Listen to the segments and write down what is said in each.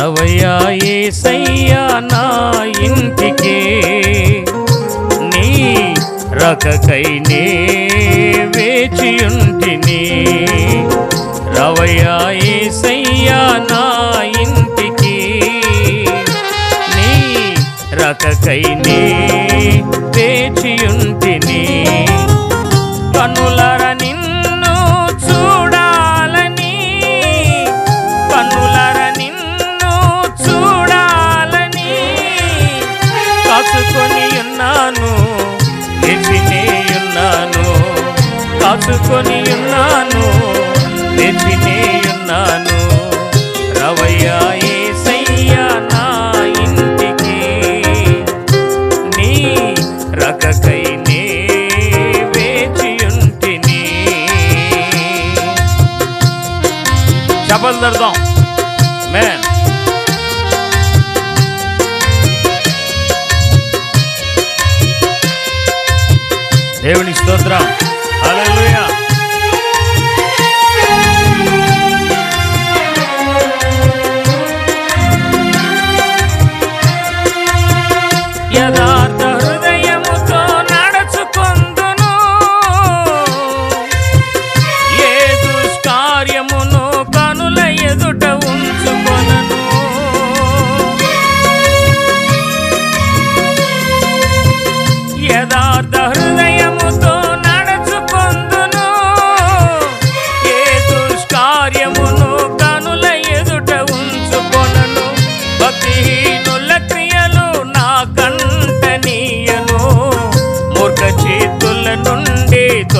రవయ్యా ఏసయ్యా నా ఇంటికే. నీ రకకై నే వేచియుంటిని రవయ్యా ఏసయ్యా నా ఇంటికి. నీ రకకై నే వేచి దాచుకొని ఉన్నాను నిలిచినే ఉన్నాను. రవయ్యా ఏసయ్యా నా ఇంటికి నీ రకకై నే వేచియుంటిని చపలు దర్దాం మేన్ దేవుని స్తోత్రం.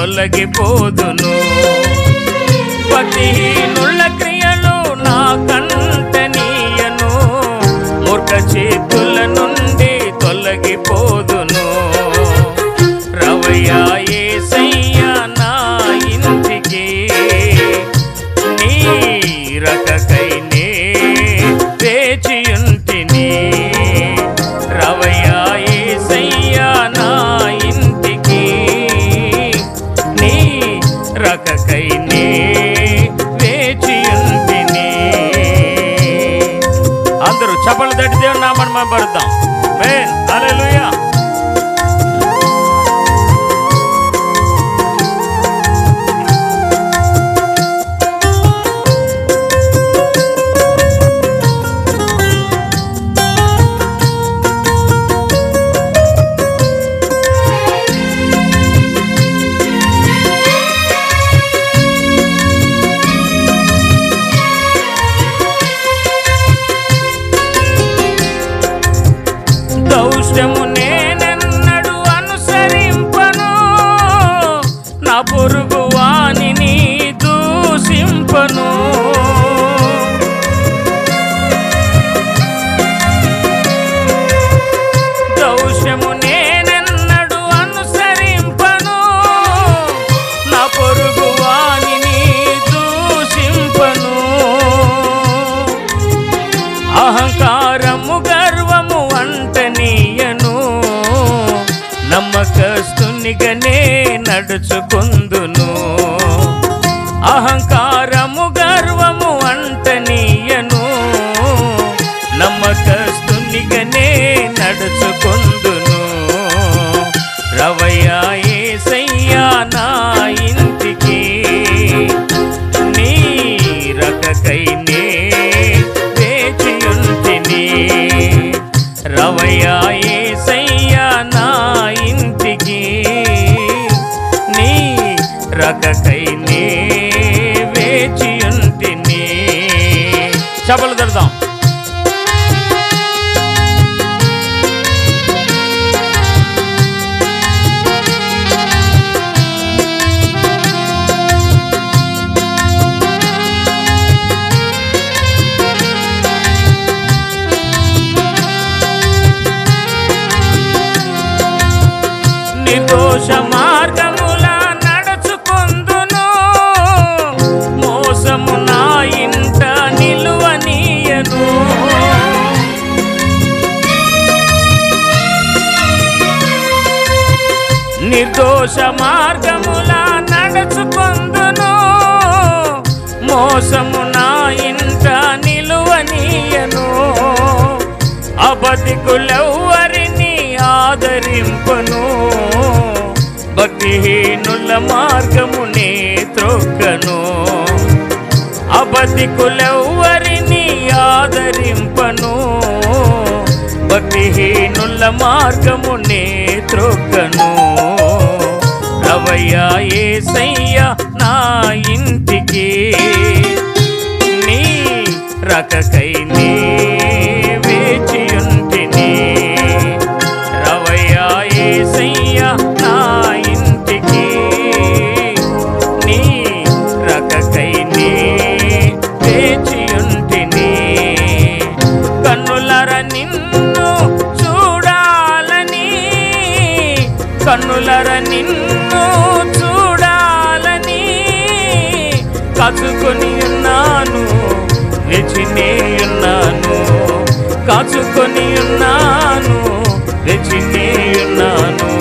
తొలగిపోదును. పతిహీనుల క్రియలు నా కంటనీయను మూర్ఖ చేతులు అందరూ చపలు తట్టి దేవుని నామని మనం పడతాం మేన్ హల్లెలూయా దౌష్ట్యము నేనెన్నడు అనుసరింపను. నా పొరుగు వాణిని దూషింపను. దౌష్ట్యము నేనెన్నడు అనుసరింపను. నా పొరుగు వాణిని దూషింపను. అహంకారము నమ్మకస్తునిగనే నడుచుకుందును. అహంకారము గర్వము అంటనీయను. నమ్మకస్తునిగనే నడుచుకుందును. రవయ్యా ఏసయ్యా నా ఇంటికి నీ రకకైనే వేచియుంటిని. రవయ్యా ఏసయ్యా నా రకకై నే. వేచియుంటిని చపలు దడదాం నిర్దోష నడుచుకొందును నా ఇంట నిలువనీయను. అబద్ధికులెవ్వరిని ఆదరింపను. భక్తిహీనుల మార్గమునే త్రొక్కను. అబద్ధికులెవ్వరిని ఆదరింపను. భక్తిహీనుల మార్గమునే త్రొక్కను. రవయ్య ఏసయ్య నా ఇంటికి. నీ రకకై నీ వేచియుంటిని రవయ్య ఏసయ్య నా ఇంటికి. నీ రకకై నీ వేచియుంటిని కన్నులర నిన్ను చూడాలని కన్నులర నిన్ను కాచుకొని ఉన్నాను రెచినే ఉన్నాను. కాచుకొని ఉన్నాను రెచినే ఉన్నాను.